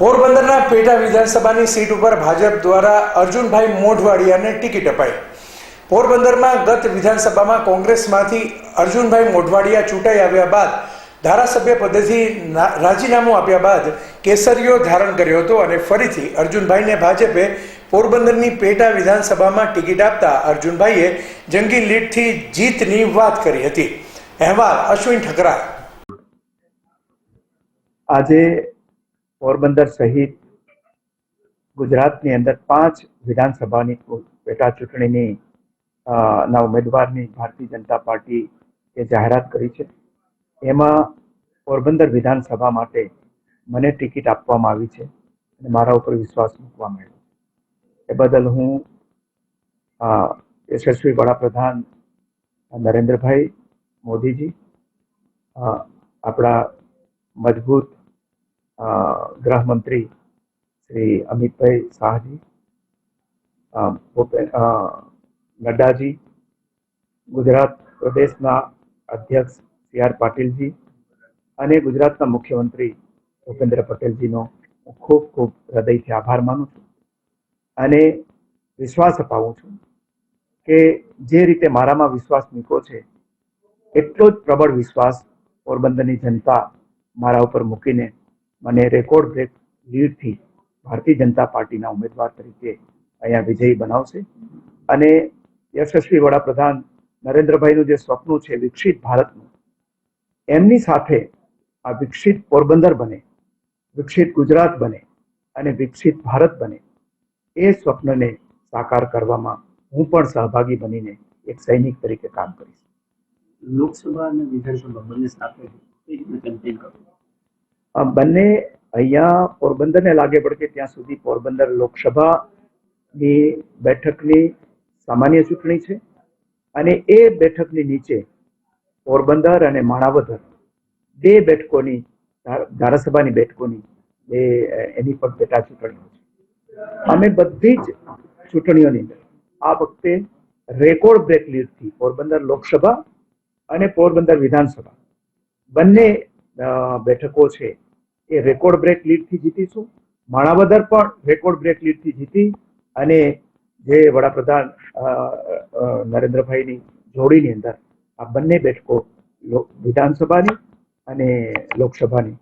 પોરબંદરના પેટા વિધાનસભાની સીટ ઉપર ભાજપ દ્વારા અર્જુનભાઈ મોઢવાડિયાને ટિકિટ અપાઈ. પોરબંદરમાં ગત વિધાનસભામાં કોંગ્રેસમાંથી અર્જુનભાઈ મોઢવાડિયા ચૂંટાઈ આવ્યા બાદ, ધારાસભ્ય પદેથી રાજીનામું આપ્યા બાદ કેસરીઓ ધારણ કર્યો હતો અને ફરીથી અર્જુનભાઈને ભાજપે પોરબંદરની પેટા વિધાનસભામાં ટિકિટ આપતા અર્જુનભાઈએ જંગી લીડથી જીતની વાત કરી હતી. અહેવાલ અશ્વિન ઠકરા આજે પોરબંદર સહિત ગુજરાતની અંદર પાંચ વિધાનસભાની પેટા ચૂંટણીની ના ઉમેદવારની ભારતીય જનતા પાર્ટી એ જાહેરાત કરી છે. એમાં પોરબંદર વિધાનસભા માટે મને ટિકિટ આપવામાં આવી છે અને મારા ઉપર વિશ્વાસ મૂકવામાં આવ્યો એ બદલ હું યશસ્વી વડાપ્રધાન નરેન્દ્રભાઈ મોદીજી આપણા મજબૂત ગૃહમંત્રી શ્રી અમિતભાઈ શાહજી અ, નડ્ડાજી ગુજરાત પ્રદેશના અધ્યક્ષ સી આર પાટીલજી અને ગુજરાતના મુખ્યમંત્રી ભૂપેન્દ્ર પટેલજીનો હું ખૂબ ખૂબ હૃદયથી આભાર માનું છું અને વિશ્વાસ અપાવું છું કે જે રીતે મારામાં વિશ્વાસ મૂકો છે એટલો જ પ્રબળ વિશ્વાસ પોરબંદરની જનતા મારા ઉપર મૂકીને મને રેકોર્ડ બ્રેક લીડથી ભારતીય જનતા પાર્ટીના ઉમેદવાર તરીકે અહીંયા વિજયી બનાવશે. અને યશસ્વી વડાપ્રધાન નરેન્દ્રભાઈનું જે સ્વપ્ન છે વિકસિત ભારતનું, એમની સાથે આ વિકસિત પોરબંદર બને, વિકસિત ગુજરાત બને અને વિકસિત ભારત બને, એ સ્વપ્નને સાકાર કરવામાં હું પણ સહભાગી બનીને એક સૈનિક તરીકે કામ કરીશ. લોકસભા અને વિધાનસભા બંને સાથે કેમ્પેન કરવું બંને અહીંયા પોરબંદરને લાગે પડકે ત્યાં સુધી પોરબંદર લોકસભાની બેઠકની સામાન્ય ચૂંટણી છે અને એ બેઠકની નીચે પોરબંદર અને માણાવદર બે બેઠકોની ધારાસભાની બેઠકોની બે એની પણ પેટા ચૂંટણીઓ છે. અમે બધી જ ચૂંટણીઓની અંદર આ વખતે રેકોર્ડ બ્રેક લીડથી પોરબંદર લોકસભા અને પોરબંદર વિધાનસભા બંને બેઠકો છે, એ રેકોર્ડ બ્રેક લીડથી જીતીશું. માણાવદર પણ રેકોર્ડ બ્રેક લીડથી જીતી અને જે વડાપ્રધાન નરેન્દ્રભાઈની જોડીની અંદર આ બંને બેઠકો વિધાનસભાની અને લોકસભાની.